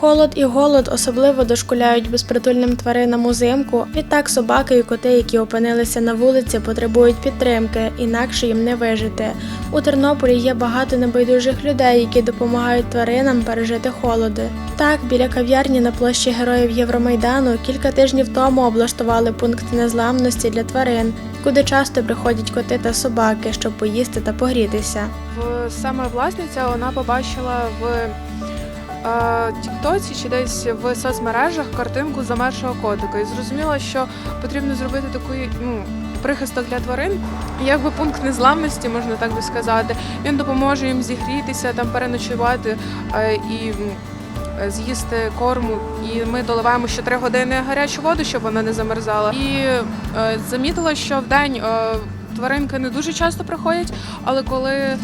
Холод і голод особливо дошкуляють безпритульним тваринам узимку. Відтак собаки і коти, які опинилися на вулиці, потребують підтримки, інакше їм не вижити. У Тернополі є багато небайдужих людей, які допомагають тваринам пережити холоди. Так, біля кав'ярні на площі Героїв Євромайдану кілька тижнів тому облаштували пункт незламності для тварин, куди часто приходять коти та собаки, щоб поїсти та погрітися. В саме власниця вона побачила в Тіктоці чи десь в соцмережах картинку замершого котика і зрозуміла, що потрібно зробити такий ну, прихисток для тварин, якби пункт незламності, можна так би сказати. Він допоможе їм зігрітися, там переночувати е, і. е, З'їсти корму, і ми доливаємо ще три години гарячу воду, щоб вона не замерзала. І е, замітила, що в день е, тваринки не дуже часто приходять, але коли е,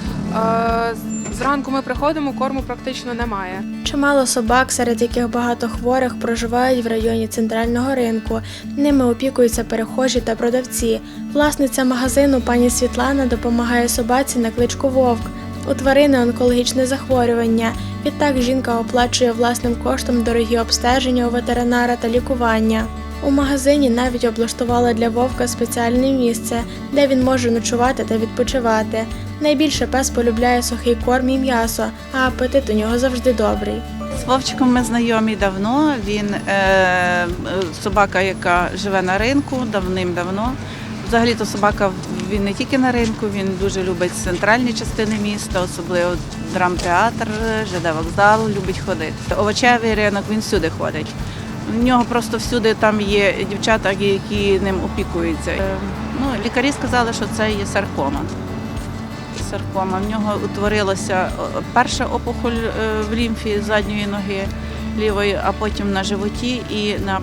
зранку ми приходимо, корму практично немає. Чимало собак, серед яких багато хворих, проживають в районі центрального ринку. Ними опікуються перехожі та продавці. Власниця магазину пані Світлана допомагає собаці на кличку Вовк. У тварини онкологічне захворювання. Відтак жінка оплачує власним коштом дорогі обстеження у ветеринара та лікування. У магазині навіть облаштували для вовка спеціальне місце, де він може ночувати та відпочивати. Найбільше пес полюбляє сухий корм і м'ясо, а апетит у нього завжди добрий. З Вовчиком ми знайомі давно. Він е, собака, яка живе на ринку давним-давно. Взагалі то собака він не тільки на ринку, він дуже любить центральні частини міста, особливо драмтеатр, ЖД вокзал, любить ходити. Овочевий ринок він всюди ходить. У нього просто всюди там є дівчата, які ним опікуються. Е, ну, лікарі сказали, що це є саркома. Саркома. В нього утворилася перша опухоль е, в лімфі задньої ноги лівої, а потім на животі і на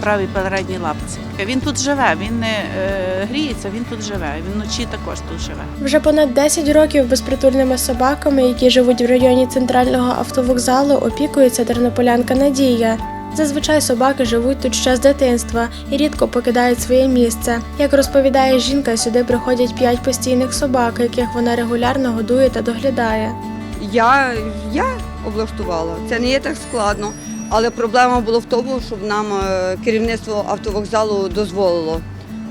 правій передній лапці. Він тут живе, він не е, гріється, він тут живе. Він вночі також тут живе. Вже понад 10 років безпритульними собаками, які живуть в районі центрального автовокзалу, опікується тернополянка Надія. Зазвичай собаки живуть тут ще з дитинства і рідко покидають своє місце. Як розповідає жінка, сюди приходять п'ять постійних собак, яких вона регулярно годує та доглядає. Я, я облаштувала. Це не є так складно. Але проблема була в тому, щоб нам е, керівництво автовокзалу дозволило.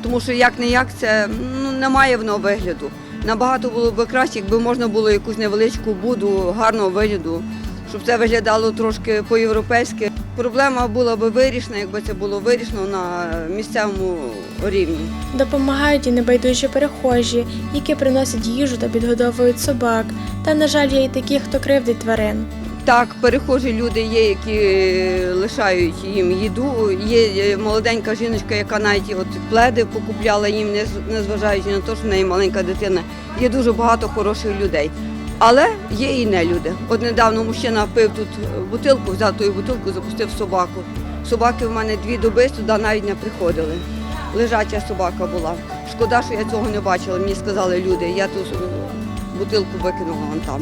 Тому що як не як це ну, немає воно вигляду. Набагато було б краще, якби можна було якусь невеличку буду гарного вигляду, щоб це виглядало трошки по-європейськи. Проблема була б вирішена, якби це було вирішено на місцевому рівні. Допомагають і небайдужі перехожі, які приносять їжу та підгодовують собак. Та, на жаль, є й такі, хто кривдить тварин. Так, перехожі люди є, які лишають їм їду. Є молоденька жіночка, яка навіть от пледи покупляла їм, незважаючи на те, що в неї маленька дитина. Є дуже багато хороших людей. Але є і не люди. От недавно мужчина пив тут бутилку, взяв ту бутилку, запустив собаку. Собаки в мене дві доби сюди навіть не приходили. Лежача собака була. Шкода, що я цього не бачила. Мені сказали люди, я ту бутилку викинула вон там.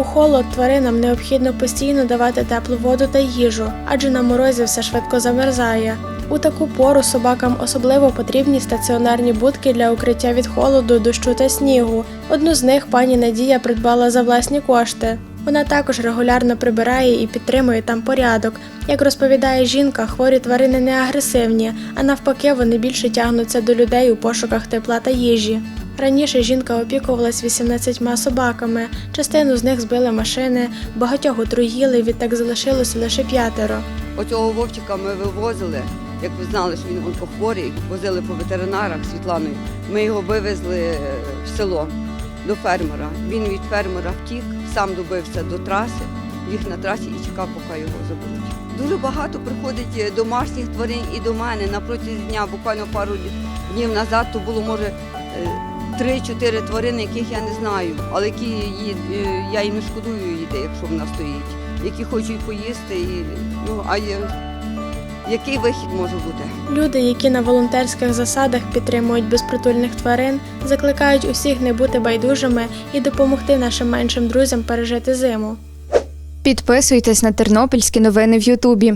У холод тваринам необхідно постійно давати теплу воду та їжу, адже на морозі все швидко замерзає. У таку пору собакам особливо потрібні стаціонарні будки для укриття від холоду, дощу та снігу. Одну з них пані Надія придбала за власні кошти. Вона також регулярно прибирає і підтримує там порядок. Як розповідає жінка, хворі тварини не агресивні, а навпаки, вони більше тягнуться до людей у пошуках тепла та їжі. Раніше жінка опікувалась 18 собаками, частину з них збили машини, багатьох отруїли, відтак залишилося лише п'ятеро. Оцього вовчика ми вивозили, як ви знали, що він онкохворий, возили по ветеринарах Світланою. Ми його вивезли е, в село до фермера. Він від фермера втік, сам добився до траси, ліг на трасі і чекав, поки його заберуть. Дуже багато приходить е, домашніх тварин і до мене на протязі дня, буквально пару днів назад, то було може е, три-чотири тварини, яких я не знаю, але які її, я їм не шкодую їде, якщо вона стоїть, які хочуть поїсти. І, ну, а є, який вихід може бути? Люди, які на волонтерських засадах підтримують безпритульних тварин, закликають усіх не бути байдужими і допомогти нашим меншим друзям пережити зиму. Підписуйтесь на тернопільські новини в Ютубі.